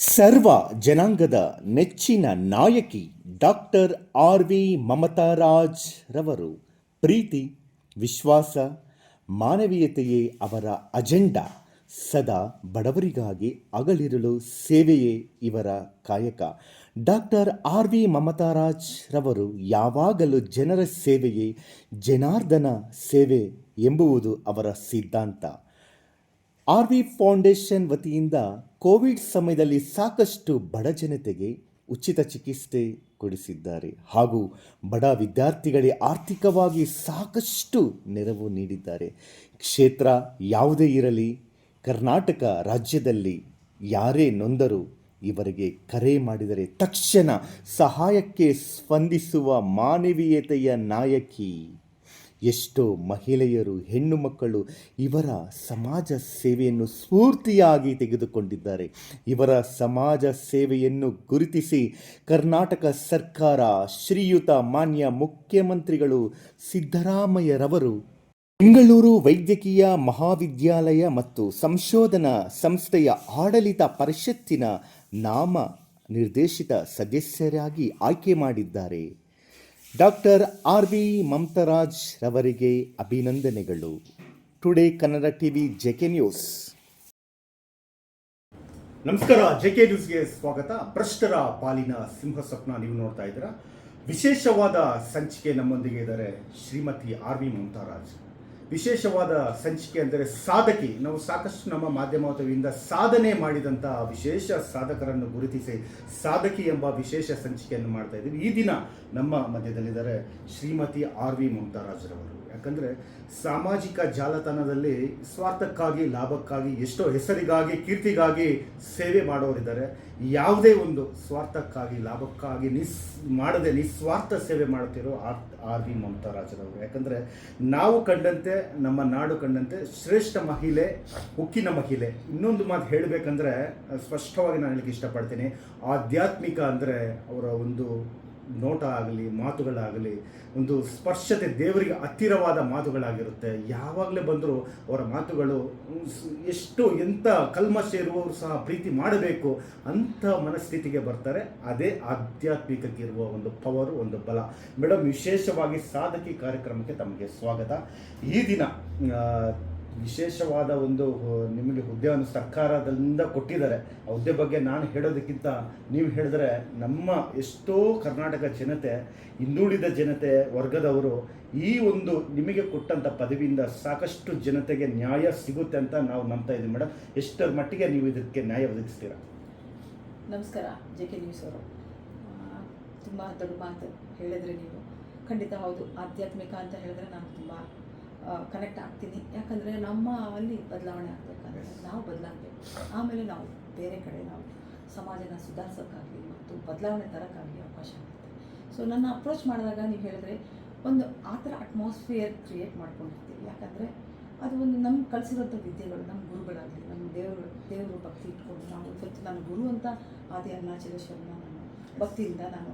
ಸರ್ವ ಜನಾಂಗದ ನೆಚ್ಚಿನ ನಾಯಕಿ ಡಾಕ್ಟರ್ ಆರ್ ವಿ ಮಮತಾರಾಜ್ ರವರು. ಪ್ರೀತಿ, ವಿಶ್ವಾಸ, ಮಾನವೀಯತೆಯೇ ಅವರ ಅಜೆಂಡಾ. ಸದಾ ಬಡವರಿಗಾಗಿ ಅಗಲಿರಲು ಸೇವೆಯೇ ಇವರ ಕಾಯಕ. ಡಾಕ್ಟರ್ ಆರ್ ವಿ ಮಮತಾರಾಜ್ ರವರು ಯಾವಾಗಲೂ ಜನರ ಸೇವೆಯೇ, ಜನಾರ್ದನ ಸೇವೆ ಎಂಬುವುದು ಅವರ ಸಿದ್ಧಾಂತ. ಆರ್ ವಿ ಫೌಂಡೇಶನ್ ವತಿಯಿಂದ ಕೋವಿಡ್ ಸಮಯದಲ್ಲಿ ಸಾಕಷ್ಟು ಬಡ ಜನತೆಗೆ ಉಚಿತ ಚಿಕಿತ್ಸೆ ಕೊಡಿಸಿದ್ದಾರೆ. ಹಾಗೂ ಬಡ ವಿದ್ಯಾರ್ಥಿಗಳಿಗೆ ಆರ್ಥಿಕವಾಗಿ ಸಾಕಷ್ಟು ನೆರವು ನೀಡಿದ್ದಾರೆ. ಕ್ಷೇತ್ರ ಯಾವುದೇ ಇರಲಿ, ಕರ್ನಾಟಕ ರಾಜ್ಯದಲ್ಲಿ ಯಾರೇ ನೊಂದರೂ ಇವರಿಗೆ ಕರೆ ಮಾಡಿದರೆ ತಕ್ಷಣ ಸಹಾಯಕ್ಕೆ ಸ್ಪಂದಿಸುವ ಮಾನವೀಯತೆಯ ನಾಯಕಿ ಎಷ್ಟೋ ಮಹಿಳೆಯರು, ಹೆಣ್ಣು ಮಕ್ಕಳು ಇವರ ಸಮಾಜ ಸೇವೆಯನ್ನು ಸ್ಫೂರ್ತಿಯಾಗಿ ತೆಗೆದುಕೊಂಡಿದ್ದಾರೆ. ಇವರ ಸಮಾಜ ಸೇವೆಯನ್ನು ಗುರುತಿಸಿ ಕರ್ನಾಟಕ ಸರ್ಕಾರ, ಶ್ರೀಯುತ ಮಾನ್ಯ ಮುಖ್ಯಮಂತ್ರಿಗಳು ಸಿದ್ದರಾಮಯ್ಯರವರು ಬೆಂಗಳೂರು ವೈದ್ಯಕೀಯ ಮಹಾವಿದ್ಯಾಲಯ ಮತ್ತು ಸಂಶೋಧನಾ ಸಂಸ್ಥೆಯ ಆಡಳಿತ ಪರಿಷತ್ತಿನ ನಾಮ ನಿರ್ದೇಶಿತ ಸದಸ್ಯರಾಗಿ ಆಯ್ಕೆ ಮಾಡಿದ್ದಾರೆ. ಡಾಕ್ಟರ್ ಆರ್ ವಿ ಮಮತರಾಜ್ ರವರಿಗೆ ಅಭಿನಂದನೆಗಳು. Today Kannada TV JK news ನಮಸ್ಕಾರ ಜೆಕೆ ನ್ಯೂಸ್ಗೆ ಸ್ವಾಗತ. ಭ್ರಷ್ಟರ ಪಾಲಿನ ಸಿಂಹ ಸ್ವಪ್ನ ನೀವು ನೋಡ್ತಾ ಇದ್ದೀರಾ. ವಿಶೇಷವಾದ ಸಂಚಿಕೆ ನಮ್ಮೊಂದಿಗೆ ಇದ್ದಾರೆ ಶ್ರೀಮತಿ ಆರ್ ವಿ ಮಮತಾರಾಜ್. ವಿಶೇಷವಾದ ಸಂಚಿಕೆ ಅಂದರೆ ಸಾಧಕಿ. ನಾವು ಸಾಕಷ್ಟು ನಮ್ಮ ಮಾಧ್ಯಮದಿಂದ ಸಾಧನೆ ಮಾಡಿದಂಥ ವಿಶೇಷ ಸಾಧಕರನ್ನು ಗುರುತಿಸಿ ಸಾಧಕಿ ಎಂಬ ವಿಶೇಷ ಸಂಚಿಕೆಯನ್ನು ಮಾಡ್ತಾ ಇದ್ದೀವಿ. ಈ ದಿನ ನಮ್ಮ ಮಧ್ಯದಲ್ಲಿದ್ದಾರೆ ಶ್ರೀಮತಿ ಆರ್ ವಿ ಮಮತಾರಾಜ್ರವರು. ಯಾಕಂದರೆ ಸಾಮಾಜಿಕ ಜಾಲತಾಣದಲ್ಲಿ ಸ್ವಾರ್ಥಕ್ಕಾಗಿ, ಲಾಭಕ್ಕಾಗಿ, ಎಷ್ಟೋ ಹೆಸರಿಗಾಗಿ, ಕೀರ್ತಿಗಾಗಿ ಸೇವೆ ಮಾಡೋರಿದ್ದಾರೆ ಯಾವುದೇ ಒಂದು ಸ್ವಾರ್ಥಕ್ಕಾಗಿ, ಲಾಭಕ್ಕಾಗಿ ನಿಸ್, ಮಾಡದೆ ನಿಸ್ವಾರ್ಥ ಸೇವೆ ಮಾಡುತ್ತಿರೋ ಆರ್ ಆರ್ ವಿ ಮಮತಾರಾಜರವರು ಯಾಕಂದರೆ ನಾವು ಕಂಡಂತೆ, ನಮ್ಮ ನಾಡು ಕಂಡಂತೆ ಶ್ರೇಷ್ಠ ಮಹಿಳೆ, ಉಕ್ಕಿನ ಮಹಿಳೆ. ಇನ್ನೊಂದು ಮಾತು ಹೇಳಬೇಕಂದ್ರೆ, ಸ್ಪಷ್ಟವಾಗಿ ನಾನು ಹೇಳಕ್ಕೆ ಇಷ್ಟಪಡ್ತೀನಿ. ಆಧ್ಯಾತ್ಮಿಕ ಅಂದರೆ ಅವರ ಒಂದು ನೋಟ ಆಗಲಿ ಮಾತುಗಳಾಗಲಿ, ಒಂದು ಸ್ಪರ್ಶತೆ ದೇವರಿಗೆ ಹತ್ತಿರವಾದ ಮಾತುಗಳಾಗಿರುತ್ತೆ. ಯಾವಾಗಲೇ ಬಂದರೂ ಅವರ ಮಾತುಗಳು ಎಷ್ಟು, ಎಂಥ ಕಲ್ಮಶ ಇರುವವರು ಸಹ ಪ್ರೀತಿ ಮಾಡಬೇಕು ಅಂಥ ಮನಸ್ಥಿತಿಗೆ ಬರ್ತಾರೆ. ಅದೇ ಆಧ್ಯಾತ್ಮಿಕಕ್ಕೆ ಇರುವ ಒಂದು ಪವರು, ಒಂದು ಬಲ. ಮೇಡಮ್, ವಿಶೇಷವಾಗಿ ಸಾಧಕಿ ಕಾರ್ಯಕ್ರಮಕ್ಕೆ ತಮಗೆ ಸ್ವಾಗತ. ಈ ದಿನ ವಿಶೇಷವಾದ ಒಂದು ನಿಮಗೆ ಹುದ್ದೆಯನ್ನು ಸರ್ಕಾರದಿಂದ ಕೊಟ್ಟಿದ್ದಾರೆ. ಆ ಹುದ್ದೆ ಬಗ್ಗೆ ನಾನು ಹೇಳೋದಕ್ಕಿಂತ ನೀವು ಹೇಳಿದ್ರೆ ನಮ್ಮ ಎಷ್ಟೋ ಕರ್ನಾಟಕ ಜನತೆ, ಹಿಂದುಳಿದ ಜನತೆ ವರ್ಗದವರು ಈ ಒಂದು ನಿಮಗೆ ಕೊಟ್ಟಂಥ ಪದವಿಯಿಂದ ಸಾಕಷ್ಟು ಜನತೆಗೆ ನ್ಯಾಯ ಸಿಗುತ್ತೆ ಅಂತ ನಾವು ನಂಬ್ತಾ ಇದ್ದೀವಿ ಮೇಡಮ್ ಎಷ್ಟರ ಮಟ್ಟಿಗೆ ನೀವು ಇದಕ್ಕೆ ನ್ಯಾಯ ಒದಗಿಸ್ತೀರಾ? ನಮಸ್ಕಾರ, ಜೆ ಕೆ ನ್ಯೂಸ್ ಅವರು. ತುಂಬ ದೊಡ್ಡ ಮಾತು ಹೇಳಿದ್ರೆ ನೀವು. ಖಂಡಿತ ಹೌದು, ಆಧ್ಯಾತ್ಮಿಕ ಅಂತ ಹೇಳಿದ್ರೆ ನಾನು ತುಂಬ ಕನೆಕ್ಟ್ ಆಗ್ತೀನಿ. ಯಾಕಂದರೆ ನಮ್ಮ ಅಲ್ಲಿ ಬದಲಾವಣೆ ಆಗಬೇಕಂದ್ರೆ ನಾವು ಬದಲಾಗಬೇಕು. ಆಮೇಲೆ ನಾವು ಬೇರೆ ಕಡೆ ನಾವು ಸಮಾಜನ ಸುಧಾರಿಸೋಕ್ಕಾಗಲಿ ಮತ್ತು ಬದಲಾವಣೆ ತರೋಕ್ಕಾಗಲಿ ಅವಕಾಶ ಆಗುತ್ತೆ. ಸೊ ನನ್ನ ಅಪ್ರೋಚ್ ಮಾಡಿದಾಗ ನೀವು ಹೇಳಿದ್ರೆ ಒಂದು ಆ ಥರ ಅಟ್ಮಾಸ್ಫಿಯರ್ ಕ್ರಿಯೇಟ್ ಮಾಡ್ಕೊಂಡಿರ್ತೀವಿ. ಯಾಕಂದರೆ ಅದು ಒಂದು ನಮ್ಗೆ ಕಲಿಸಿರೋಂಥ ವಿದ್ಯೆಗಳು, ನಮ್ಮ ಗುರುಗಳಾಗಲಿ, ನಮ್ಮ ದೇವರು ದೇವರು ಭಕ್ತಿ ಇಟ್ಕೊಂಡು ನಾವು ಇವತ್ತು ನನ್ನ ಗುರು ಅಂತ ಆದಿ ಅರುಣಾಚಲೇಶ್ವರನ ನಾನು ಭಕ್ತಿಯಿಂದ ನಾನು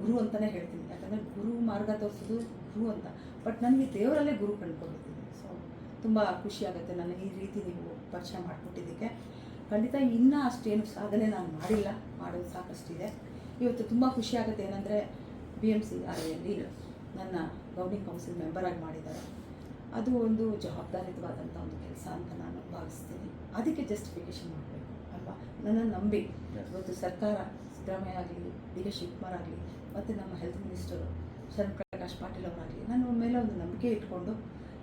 ಗುರು ಅಂತಲೇ ಹೇಳ್ತೀನಿ. ಯಾಕಂದರೆ ಗುರು ಮಾರ್ಗ ತೋರಿಸೋದು ಗುರು ಅಂತ. ಬಟ್ ನನಗೆ ದೇವರಲ್ಲೇ ಗುರು ಕಂಡುಕೊಂಡಿದ್ದೀನಿ. ಸೊ ತುಂಬ ಖುಷಿಯಾಗುತ್ತೆ ನನ್ನ ಈ ರೀತಿ ನೀವು ಪರಿಚಯ ಮಾಡಿಕೊಟ್ಟಿದ್ದಕ್ಕೆ. ಖಂಡಿತ ಇನ್ನೂ ಅಷ್ಟೇನು ಸಾಧನೆ ನಾನು ಮಾಡಿಲ್ಲ. ಮಾಡೋದು ಸಾಕಷ್ಟಿದೆ. ಇವತ್ತು ತುಂಬ ಖುಷಿಯಾಗುತ್ತೆ ಏನಂದರೆ ಬಿ ಎಂ ಸಿ ಆರ್ಯಲ್ಲಿ ನನ್ನ ಗೌರ್ನಿಂಗ್ ಕೌನ್ಸಿಲ್ ಮೆಂಬರಾಗಿ ಮಾಡಿದ್ದಾರೆ. ಅದು ಒಂದು ಜವಾಬ್ದಾರಿಯುತವಾದಂಥ ಒಂದು ಕೆಲಸ ಅಂತ ನಾನು ಭಾವಿಸ್ತೀನಿ. ಅದಕ್ಕೆ ಜಸ್ಟಿಫಿಕೇಶನ್ ಮಾಡಬೇಕು ಅಲ್ವಾ? ನನ್ನನ್ನು ನಂಬಿ ಇವತ್ತು ಸರ್ಕಾರ ಸಿದ್ದರಾಮಯ್ಯ ಆಗಲಿ ಡಿ ಕೆ ಶಿವಕುಮಾರ್ ಆಗಲಿ ಮತ್ತು ನಮ್ಮ ಹೆಲ್ತ್ ಮಿನಿಸ್ಟರು ಶರಣ್ ಪ್ರಕಾಶ್ ಪಾಟೀಲ್ ಅವರಾಗಲಿ ನನ್ನ ಮೇಲೆ ಒಂದು ನಂಬಿಕೆ ಇಟ್ಕೊಂಡು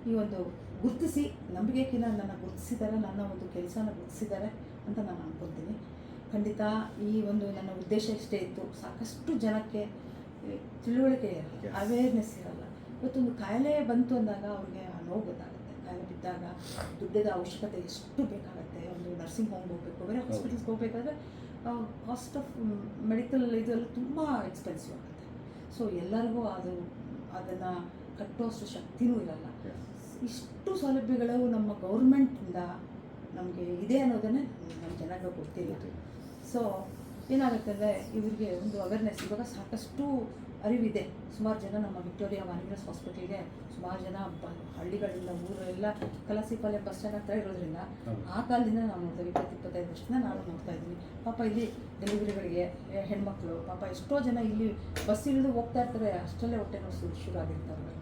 ಈ ಒಂದು ಗುರುತಿಸಿ ನಂಬಿಕೆಗಿಂತ ನನ್ನ ಗುರುತಿಸಿದ್ದಾರೆ ನನ್ನ ಒಂದು ಕೆಲಸನ ಗುರುತಿಸಿದ್ದಾರೆ ಅಂತ ನಾನು ಅನ್ಕೊತೀನಿ ಖಂಡಿತ ಈ ಒಂದು ನನ್ನ ಉದ್ದೇಶ ಇಷ್ಟೇ ಇತ್ತು. ಸಾಕಷ್ಟು ಜನಕ್ಕೆ ತಿಳುವಳಿಕೆ ಇರಲ್ಲ. ಅವೇರ್ನೆಸ್ ಇರಲ್ಲ. ಇವತ್ತೊಂದು ಕಾಯಿಲೆ ಬಂತು ಅಂದಾಗ ಅವ್ರಿಗೆ ಆ ನೋವು ಗೊತ್ತಾಗುತ್ತೆ. ಕಾಯಿಲೆ ಬಿದ್ದಾಗ ದುಡ್ಡದ ಅವಶ್ಯಕತೆ ಎಷ್ಟು ಬೇಕಾಗುತ್ತೆ? ಒಂದು ನರ್ಸಿಂಗ್ ಹೋಮ್ಗೆ ಹೋಗಬೇಕು ಬೇರೆ. ಹಾಸ್ಪಿಟಲ್ಸ್ಗೆ ಹೋಗಬೇಕಾದ್ರೆ ಕಾಸ್ಟ್ ಆಫ್ ಮೆಡಿಕಲ್ ಇದರಲ್ಲಿ ತುಂಬ ಎಕ್ಸ್ಪೆನ್ಸಿವ್ ಆಗುತ್ತೆ. ಸೊ ಎಲ್ಲರಿಗೂ ಅದು ಅದನ್ನು ಕಟ್ಟುವಷ್ಟು ಶಕ್ತಿನೂ ಇರಲ್ಲ. ಇಷ್ಟು ಸೌಲಭ್ಯಗಳು ನಮ್ಮ ಗೌರ್ಮೆಂಟಿಂದ ನಮಗೆ ಇದೆ ಅನ್ನೋದನ್ನೇ ನಮ್ಮ ಜನಗಳು ಗೊತ್ತಿರೋದು ಸೊ ಏನಾಗುತ್ತೆ ಅಂದರೆ ಇವರಿಗೆ ಒಂದು ಅವೇರ್ನೆಸ್ ಇವಾಗ ಸಾಕಷ್ಟು ಅರಿವಿದೆ. ಸುಮಾರು ಜನ ನಮ್ಮ ವಿಕ್ಟೋರಿಯಾ ವಾನಿಗಸ್ ಹಾಸ್ಪಿಟಲ್ಗೆ ಸುಮಾರು ಜನ ಬ ಹಳ್ಳಿಗಳಿಂದ ಊರೆಲ್ಲ ಕಲಸಿಪಾಳ್ಯ ಬಸ್ ಸ್ಟ್ಯಾಂಡ್ ಹತ್ರ ಇರೋದ್ರಿಂದ ಆ ಕಾಲದಿಂದ ನಾವು ನೋಡ್ತೇವೆ ಇಪ್ಪತ್ತು ಇಪ್ಪತ್ತೈದು ವರ್ಷದಿಂದ ನಾನು ನೋಡ್ತಾ ಇದ್ದೀನಿ. ಪಾಪ ಇಲ್ಲಿ ಡೆಲಿವರಿಗಳಿಗೆ ಹೆಣ್ಮಕ್ಳು ಪಾಪ ಎಷ್ಟೋ ಜನ ಇಲ್ಲಿ ಬಸ್ ಇಳಿದು ಹೋಗ್ತಾ ಇರ್ತಾರೆ. ಅಷ್ಟರಲ್ಲೇ ಹೊಟ್ಟೆ ನೋವು ಶುರು ಶುರು ಆಗಿರ್ತಾರೆ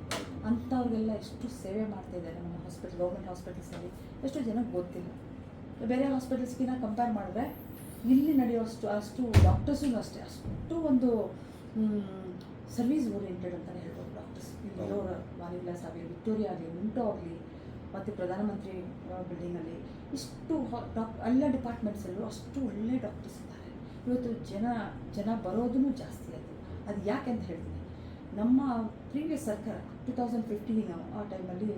ಅಂಥವ್ರಿಗೆಲ್ಲ ಎಷ್ಟು ಸೇವೆ ಮಾಡ್ತಾ ಇದ್ದಾರೆ ನಮ್ಮ ಹಾಸ್ಪಿಟಲ್ ಗೌರ್ಮೆಂಟ್ ಹಾಸ್ಪಿಟಲ್ಸಲ್ಲಿ ಎಷ್ಟೋ ಜನಕ್ಕೆ ಗೊತ್ತಿಲ್ಲ. ಬೇರೆ ಹಾಸ್ಪಿಟಲ್ಸ್ಗಿನ ಕಂಪೇರ್ ಮಾಡಿದ್ರೆ ಇಲ್ಲಿ ನಡೆಯುವಷ್ಟು ಅಷ್ಟು ಡಾಕ್ಟರ್ಸು ಅಷ್ಟೇ ಅಷ್ಟು ಒಂದು ಸರ್ವೀಸ್ ಓರಿಯೆಂಟೆಡ್ ಅಂತಲೇ ಹೇಳ್ಬೋದು ಡಾಕ್ಟರ್ಸ್. ಇಲ್ಲಿರೋ ವಾನಿವಿಲಾಸ್ ಆಗಲಿ ವಿಕ್ಟೋರಿಯಾ ಆಗಲಿ ಮಿಂಟೋ ಆಗಲಿ ಮತ್ತು ಪ್ರಧಾನಮಂತ್ರಿ ಬಿಲ್ಡಿಂಗಲ್ಲಿ ಇಷ್ಟು ಡಾಕ್ ಎಲ್ಲ ಡಿಪಾರ್ಟ್ಮೆಂಟ್ಸಲ್ಲೂ ಅಷ್ಟು ಒಳ್ಳೆ ಡಾಕ್ಟರ್ಸ್ ಇದ್ದಾರೆ. ಇವತ್ತು ಜನ ಜನ ಬರೋದೂ ಜಾಸ್ತಿ ಅದು ಅದು ಯಾಕೆ ಅಂತ ಹೇಳ್ತೀನಿ. ನಮ್ಮ ಪ್ರೀವಿಯಸ್ ಸರ್ಕಾರ ಟು ತೌಸಂಡ್ ಫಿಫ್ಟೀನ್ ಆ ಟೈಮಲ್ಲಿ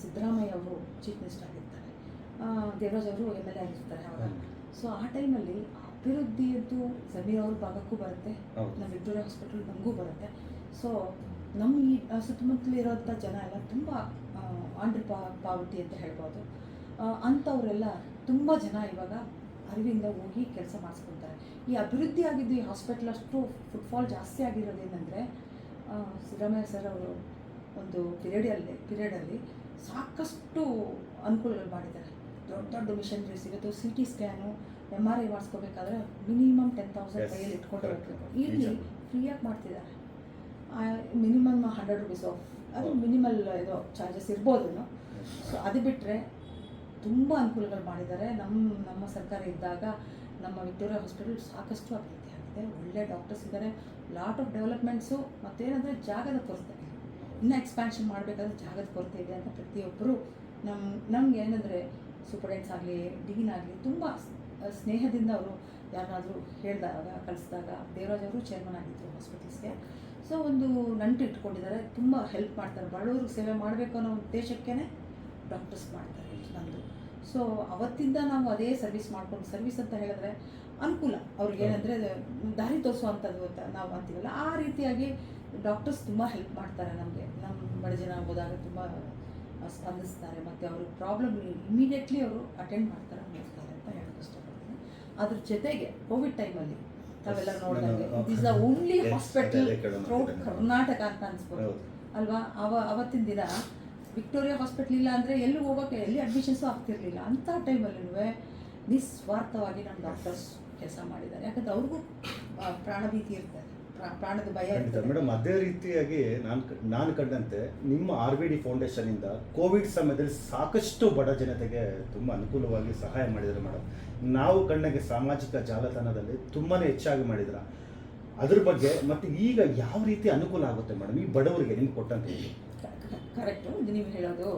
ಸಿದ್ದರಾಮಯ್ಯ ಅವರು ಚೀಫ್ ಮಿನಿಸ್ಟರ್ ಆಗಿರ್ತಾರೆ. ದೇವರಾಜ್ ಅವರು ಎಂ ಎಲ್ ಎ ಆಗಿರ್ತಾರೆ ಅವಾಗ. ಸೊ ಆ ಟೈಮಲ್ಲಿ ಅಭಿವೃದ್ಧಿಯದ್ದು ಜಮೀರ್ ಅವ್ರ ಭಾಗಕ್ಕೂ ಬರುತ್ತೆ. ನಮ್ಮ ವಿಕ್ಟೋರಿಯಾ ಹಾಸ್ಪಿಟಲ್ ನಮಗೂ ಬರುತ್ತೆ. ಸೊ ನಮ್ಮ ಈ ಸುತ್ತಮುತ್ತಲಿರೋಂಥ ಸುತ್ತಮುತ್ತಲು ಇರೋಂಥ ಜನ ಎಲ್ಲ ತುಂಬ ಆಂಡ್ರ ಪಾ ಪಾವತಿ ಅಂತ ಹೇಳ್ಬೋದು. ಅಂಥವರೆಲ್ಲ ತುಂಬ ಜನ ಇವಾಗ ಅರಿವಿಂದ ಹೋಗಿ ಕೆಲಸ ಮಾಡಿಸ್ಕೊತಾರೆ. ಈ ಅಭಿವೃದ್ಧಿ ಆಗಿದ್ದು ಈ ಹಾಸ್ಪಿಟಲ್ ಅಷ್ಟು ಫುಟ್ಫಾಲ್ ಜಾಸ್ತಿ ಆಗಿರೋದೇನೆಂದರೆ ಸಿದ್ದರಾಮಯ್ಯ ಸರ್ ಅವರು ಒಂದು ಪಿರಿಯಡಲ್ಲಿ ಪೀರಿಯಡಲ್ಲಿ ಸಾಕಷ್ಟು ಅನುಕೂಲಗಳು ಮಾಡಿದ್ದಾರೆ. ದೊಡ್ಡ ದೊಡ್ಡ ಮಿಷನ್ರೀಸ್ ಸಿಗುತ್ತೆ C T scan M R I ಮಾಡಿಸ್ಕೋಬೇಕಾದ್ರೆ minimum ten thousand ಕೈಯಲ್ಲಿ ಇಟ್ಕೊಂಡು. ಹೋಗ್ಬೇಕು. ಇಲ್ಲಿ. ಫ್ರೀಯಾಗಿ ಮಾಡ್ತಿದ್ದಾರೆ. ಮಿನಿಮಮ್ ಹಂಡ್ರೆಡ್ ರುಪೀಸ್ ಆಫ್ ಅದು. ಮಿನಿಮಲ್ ಇದು ಚಾರ್ಜಸ್ ಇರ್ಬೋದು ಸೊ ಅದು ಬಿಟ್ಟರೆ ತುಂಬ ಅನುಕೂಲಗಳು ಮಾಡಿದ್ದಾರೆ. ನಮ್ಮ ನಮ್ಮ ಸರ್ಕಾರ ಇದ್ದಾಗ ನಮ್ಮ ವಿಕ್ಟೋರಿಯಾ ಹಾಸ್ಪಿಟಲ್ ಸಾಕಷ್ಟು ಅಭಿವೃದ್ಧಿ ಆಗಿದೆ. ಒಳ್ಳೆ ಡಾಕ್ಟರ್ಸ್ ಇದ್ದಾರೆ. ಲಾಟ್ ಆಫ್ ಡೆವಲಪ್ಮೆಂಟ್ಸು ಮತ್ತೇನಂದರೆ ಜಾಗದ ಕೊರತೆ. ಇನ್ನೂ ಎಕ್ಸ್ಪ್ಯಾನ್ಷನ್ ಮಾಡಬೇಕಾದ್ರೆ ಜಾಗದ ಕೊರತೆ ಇದೆ ಅಂತ ಪ್ರತಿಯೊಬ್ಬರು ನಮ್ಮ ನಮ್ಗೆ ಏನಂದರೆ ಸೂಪರ್ಡೆಂಟ್ಸ್ ಆಗಲಿ ಡೀನ್ ಆಗಲಿ ತುಂಬ ಸ್ನೇಹದಿಂದ ಅವರು ಯಾರನ್ನಾದರೂ ಹೇಳಿದಾಗ ಕಲಿಸಿದಾಗ ದೇವರಾಜ್ ಅವರು ಚೇರ್ಮನ್ ಆಗಿದ್ದರು ಹಾಸ್ಪಿಟಲ್ಸ್ಗೆ ಸೊ ಒಂದು ನಂಟು ಇಟ್ಕೊಂಡಿದ್ದಾರೆ. ತುಂಬ ಹೆಲ್ಪ್ ಮಾಡ್ತಾರೆ. ಬಡವ್ರಿಗೆ ಸೇವೆ ಮಾಡಬೇಕು ಅನ್ನೋ ಉದ್ದೇಶಕ್ಕೇ ಡಾಕ್ಟರ್ಸ್ ಮಾಡ್ತಾರೆ ನಮ್ಮದು ಸೊ ಅವತ್ತಿಂದ ನಾವು ಅದೇ ಸರ್ವಿಸ್ ಮಾಡ್ಕೊಂಡು ಸರ್ವಿಸ್ ಅಂತ ಹೇಳಿದ್ರೆ ಅನುಕೂಲ. ಅವ್ರಿಗೆ ಏನಂದರೆ, ದಾರಿ ತೋರಿಸುವಂಥದ್ದು ಅಂತ ನಾವು ಅಂತೀವಲ್ಲ, ಆ ರೀತಿಯಾಗಿ ಡಾಕ್ಟರ್ಸ್ ತುಂಬ ಹೆಲ್ಪ್ ಮಾಡ್ತಾರೆ ನಮಗೆ. ನಮ್ಮ ಬಡ ಜನ ಹೋದಾಗ ತುಂಬ ಸ್ಪಂದಿಸ್ತಾರೆ. ಮತ್ತು ಅವ್ರಿಗೆ ಪ್ರಾಬ್ಲಮ್ ಇಮಿಡಿಯೇಟ್ಲಿ ಅವರು ಅಟೆಂಡ್ ಮಾಡ್ತಾರೆ. ಇಷ್ಟಪಡ್ತೀನಿ ಅದ್ರ ಜೊತೆಗೆ ಕೋವಿಡ್ ಟೈಮಲ್ಲಿ ತಾವೆಲ್ಲ ನೋಡಿದಂಗೆ. Is the only hospital throughout. Karnataka ಅಂತ ಅನ್ಸ್ಬೋದು. ಅಲ್ವಾ? ಅವ ಅವತ್ತಿನ ದಿನ ವಿಕ್ಟೋರಿಯಾ ಹಾಸ್ಪಿಟ್ಲ್ ಇಲ್ಲ ಅಂದರೆ ಎಲ್ಲಿ ಹೋಗೋಕೆ ಎಲ್ಲಿ ಅಡ್ಮಿಷನ್ಸು ಆಗ್ತಿರ್ಲಿಲ್ಲ. ಅಂಥ ಟೈಮಲ್ಲೂ ನಿಸ್ವಾರ್ಥವಾಗಿ ನಮ್ಮ ಡಾಕ್ಟರ್ಸ್ ಕೆಲಸ ಮಾಡಿದ್ದಾರೆ. ಯಾಕಂದ್ರೆ ಅವ್ರಿಗೂ ಪ್ರಾಣಭೀತಿ ಇರ್ತದೆ. ಪ್ರಾ- ಪ್ರಾಣದ ಭಯ ಖಂಡಿತ. ಮೇಡಮ್ ಅದೇ ರೀತಿಯಾಗಿ ನಾನು ನಾನು ಕಂಡಂತೆ ನಿಮ್ಮ ಆರ್ ಬಿ ಡಿ ಫೌಂಡೇಶನಿಂದ ಕೋವಿಡ್ ಸಮಯದಲ್ಲಿ ಸಾಕಷ್ಟು ಬಡ ಜನತೆಗೆ ತುಂಬ ಅನುಕೂಲವಾಗಿ ಸಹಾಯ ಮಾಡಿದ್ರು ಮೇಡಮ್ ನಾವು ಕಂಡಂಗೆ ಸಾಮಾಜಿಕ ಜಾಲತಾಣದಲ್ಲಿ ತುಂಬಾ ಹೆಚ್ಚಾಗಿ ಮಾಡಿದ್ರ. ಅದ್ರ ಬಗ್ಗೆ ಮತ್ತು ಈಗ ಯಾವ ರೀತಿ ಅನುಕೂಲ ಆಗುತ್ತೆ ಮೇಡಮ್ ಈ ಬಡವರಿಗೆ ನಿಮ್ಗೆ ಕೊಟ್ಟಂತೆ. ಕರೆಕ್ಟು ನೀವು ಹೇಳೋದು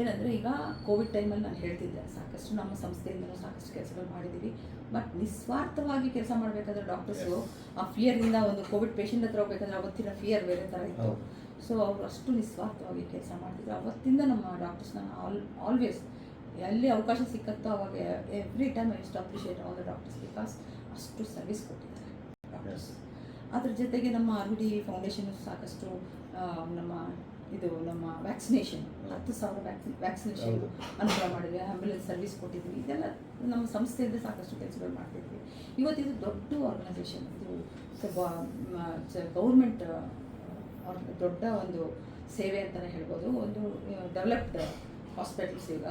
ಏನಂದರೆ ಈಗ ಕೋವಿಡ್ ಟೈಮಲ್ಲಿ ನಾನು ಹೇಳ್ತಿದ್ದೆ ಸಾಕಷ್ಟು ನಮ್ಮ ಸಂಸ್ಥೆಯಿಂದಲೂ ಸಾಕಷ್ಟು ಕೆಲಸಗಳು ಮಾಡಿದ್ದೀವಿ. ಬಟ್ ನಿಸ್ವಾರ್ಥವಾಗಿ ಕೆಲಸ ಮಾಡಬೇಕಾದ್ರೆ ಡಾಕ್ಟರ್ಸು ಆ ಫಿಯರ್ನಿಂದ ಒಂದು ಕೋವಿಡ್ ಪೇಷಂಟ್ ಹತ್ರ ಹೋಗ್ಬೇಕಂದ್ರೆ ಅವತ್ತಿನ ಫಿಯರ್ ಬೇರೆ ಥರ ಇತ್ತು. ಸೊ ಅವರು ಅಷ್ಟು ನಿಸ್ವಾರ್ಥವಾಗಿ ಕೆಲಸ ಮಾಡ್ತಿದ್ರು. ಅವತ್ತಿಂದ ನಮ್ಮ ಡಾಕ್ಟರ್ಸ್ನ ಆಲ್ ಆಲ್ವೇಸ್ ಎಲ್ಲಿ ಅವಕಾಶ ಸಿಕ್ಕತ್ತೋ ಅವಾಗ every time I to appreciate all the doctors because ಅಷ್ಟು ಸರ್ವಿಸ್ ಕೊಟ್ಟಿದ್ದಾರೆ ಡಾಕ್ಟರ್ಸ್ ಅದ್ರ ಜೊತೆಗೆ ನಮ್ಮ ಆರ್ ಡಿ ಫೌಂಡೇಶನ್ ಸಾಕಷ್ಟು ನಮ್ಮ ಇದು ನಮ್ಮ ವ್ಯಾಕ್ಸಿನೇಷನ್ ಹತ್ತು ಸಾವಿರ ವ್ಯಾಕ್ಸಿ ವ್ಯಾಕ್ಸಿನೇಷನ್. ಅನುಕೂಲ ಮಾಡಿದ್ವಿ ಆಂಬ್ಯುಲೆನ್ಸ್ ಸರ್ವಿಸ್ ಕೊಟ್ಟಿದ್ವಿ. ಇದೆಲ್ಲ ನಮ್ಮ ಸಂಸ್ಥೆಯಿಂದ ಸಾಕಷ್ಟು ಕೆಲಸಗಳು ಮಾಡ್ತಿದ್ವಿ. ಇದು ದೊಡ್ಡ ಆರ್ಗನೈಸೇಷನ್ ಇದು ಗೌರ್ಮೆಂಟ್ ದೊಡ್ಡ ಒಂದು ಸೇವೆ ಅಂತಲೇ ಹೇಳ್ಬೋದು. ಒಂದು ಡೆವಲಪ್ಡ್ ಹಾಸ್ಪಿಟಲ್ಸ್ ಈಗ.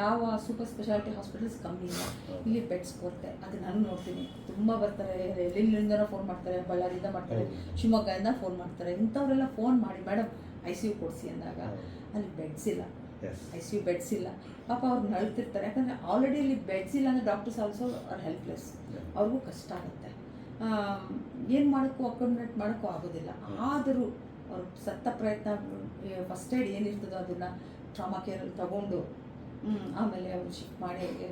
ಯಾವ ಸೂಪರ್ ಸ್ಪೆಷಾಲಿಟಿ ಹಾಸ್ಪಿಟಲ್ಸ್ ಕಮ್ಮಿ ಇಲ್ಲ. ಇಲ್ಲಿ ಬೆಡ್ಸ್ ಕೊರತೆ ಅದು ನಾನು ನೋಡ್ತೀನಿ. ತುಂಬ ಬರ್ತಾರೆ. ಎಲ್ಲಿಂದನೋ ಫೋನ್ ಮಾಡ್ತಾರೆ. ಬಳ್ಳಾರಿಯಿಂದ ಮಾಡ್ತಾರೆ. ಶಿವಮೊಗ್ಗದಿಂದ ಫೋನ್ ಮಾಡ್ತಾರೆ. ಇಂಥವರೆಲ್ಲ ಫೋನ್ ಮಾಡಿ ಮೇಡಮ್ ಐ ಸಿ ಯು ಕೊಡಿಸಿ ಅಂದಾಗ ಅಲ್ಲಿ ಬೆಡ್ಸ್ ಇಲ್ಲ. ಐ ಸಿ ಯು ಬೆಡ್ಸ್ ಇಲ್ಲ. ಪಾಪ ಅವ್ರು ನಳ್ತಿರ್ತಾರೆ ಯಾಕಂದರೆ ಆಲ್ರೆಡಿ ಅಲ್ಲಿ ಬೆಡ್ಸ್ ಇಲ್ಲ ಅಂದರೆ ಡಾಕ್ಟರ್ಸ್ ಆಲ್ಸೋ ಆರ್ ಹೆಲ್ಪ್ಲೆಸ್ ಅವ್ರಿಗೂ ಕಷ್ಟ ಆಗುತ್ತೆ. ಏನು ಮಾಡೋಕ್ಕೂ ಅಕಾಮಿಡೇಟ್ ಮಾಡೋಕ್ಕೂ ಆಗೋದಿಲ್ಲ. ಆದರೂ ಅವ್ರು ಸತ್ತ ಪ್ರಯತ್ನ ಫಸ್ಟ್ ಏಡ್ ಏನಿರ್ತದೋ ಅದನ್ನು ಟ್ರಾಮಾ ಕೇರಲ್ಲಿ ತಗೊಂಡು ಆಮೇಲೆ ಅವ್ರು ಶಿಫ್ಟ್ ಮಾಡಿ ಅವ್ರಿಗೆ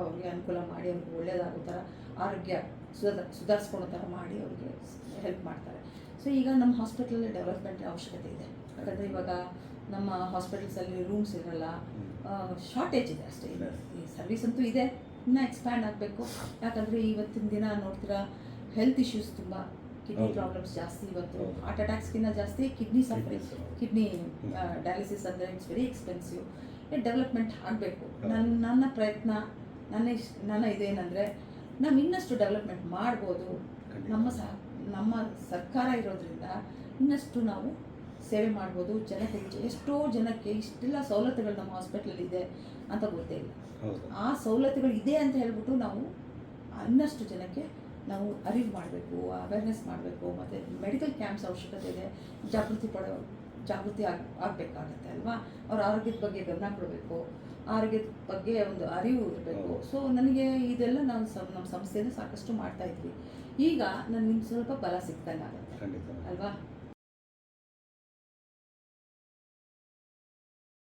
ಅವ್ರಿಗೆ ಅನುಕೂಲ ಮಾಡಿ ಅವ್ರಿಗೆ ಒಳ್ಳೆಯದಾಗೋ ಥರ ಆರೋಗ್ಯ ಸುಧಾರ ಸುಧಾರಿಸ್ಕೊಳ್ಳೋ ಥರ ಮಾಡಿ ಅವ್ರಿಗೆ ಹೆಲ್ಪ್ ಮಾಡ್ತಾರೆ. ಸೊ ಈಗ ನಮ್ಮ ಹಾಸ್ಪಿಟಲಲ್ಲಿ ಡೆವಲಪ್ಮೆಂಟ್ ಅವಶ್ಯಕತೆ ಇದೆ. ಯಾಕಂದರೆ ಇವಾಗ ನಮ್ಮ ಹಾಸ್ಪಿಟಲ್ಸಲ್ಲಿ ರೂಮ್ಸ್ ಇರಲ್ಲ ಶಾರ್ಟೇಜ್ ಇದೆ ಅಷ್ಟೇ. ಈ ಸರ್ವಿಸ್ ಅಂತೂ ಇದೆ. ಇನ್ನೂ ಎಕ್ಸ್ಪ್ಯಾಂಡ್ ಆಗಬೇಕು. ಯಾಕಂದರೆ ಇವತ್ತಿನ ದಿನ ನೋಡ್ತೀರಾ ಹೆಲ್ತ್ ಇಶ್ಯೂಸ್ ತುಂಬ ಕಿಡ್ನಿ ಪ್ರಾಬ್ಲಮ್ಸ್ ಜಾಸ್ತಿ ಇವತ್ತು. ಹಾರ್ಟ್ ಅಟ್ಯಾಕ್ಸ್ಗಿಂತ ಜಾಸ್ತಿ ಕಿಡ್ನಿ ಸಫರಿ ಕಿಡ್ನಿ ಡಯಾಲಿಸಿಸ್ ಅಂದರೆ ಇಟ್ಸ್ ವೆರಿ ಎಕ್ಸ್ಪೆನ್ಸಿವ್ ಡೆವಲಪ್ಮೆಂಟ್ ಆಗಬೇಕು. ನನ್ನ ನನ್ನ ಪ್ರಯತ್ನ ನನ್ನ ಇಷ್ಟ ನನ್ನ ಇದೇನೆಂದರೆ ನಾವು ಇನ್ನಷ್ಟು ಡೆವಲಪ್ಮೆಂಟ್ ಮಾಡ್ಬೋದು. ನಮ್ಮ ಸಹ ನಮ್ಮ ಸರ್ಕಾರ ಇರೋದ್ರಿಂದ ಇನ್ನಷ್ಟು ನಾವು ಸೇವೆ ಮಾಡ್ಬೋದು ಜನಕ್ಕೆ ಎಷ್ಟೋ ಜನಕ್ಕೆ ಇಷ್ಟೆಲ್ಲ ಸವಲತ್ತುಗಳು ನಮ್ಮ ಹಾಸ್ಪಿಟ್ಲಲ್ಲಿ ಇದೆ ಅಂತ ಗೊತ್ತೇ ಇಲ್ಲ. ಆ ಸವಲತ್ತುಗಳು ಇದೆ ಅಂತ ಹೇಳ್ಬಿಟ್ಟು ನಾವು ಇನ್ನಷ್ಟು ಜನಕ್ಕೆ ನಾವು ಅರಿವು ಮಾಡಬೇಕು ಅವೇರ್ನೆಸ್ ಮಾಡಬೇಕು ಮತ್ತು ಮೆಡಿಕಲ್ ಕ್ಯಾಂಪ್ಸ್ ಅವಶ್ಯಕತೆ ಇದೆ ಜಾಗೃತಿ ಪಡೋ ಜಾಗೃತಿ ಆಗ ಆಗಬೇಕಾಗತ್ತೆ ಅಲ್ವಾ? ಅವ್ರ ಆರೋಗ್ಯದ ಬಗ್ಗೆ ಗಮನ ಕೊಡಬೇಕು ಆರೋಗ್ಯದ ಬಗ್ಗೆ ಒಂದು ಅರಿವು ಇರಬೇಕು. ಸೊ ನನಗೆ ಇದೆಲ್ಲ ನಾವು ಸಂ ನಮ್ಮ ಸಂಸ್ಥೆಯಿಂದ ಸಾಕಷ್ಟು ಮಾಡ್ತಾ ಇದ್ವಿ. ಈಗ ನನಗೆ ಸ್ವಲ್ಪ ಆಗುತ್ತೆ ಖಂಡಿತ. ಅಲ್ವಾ?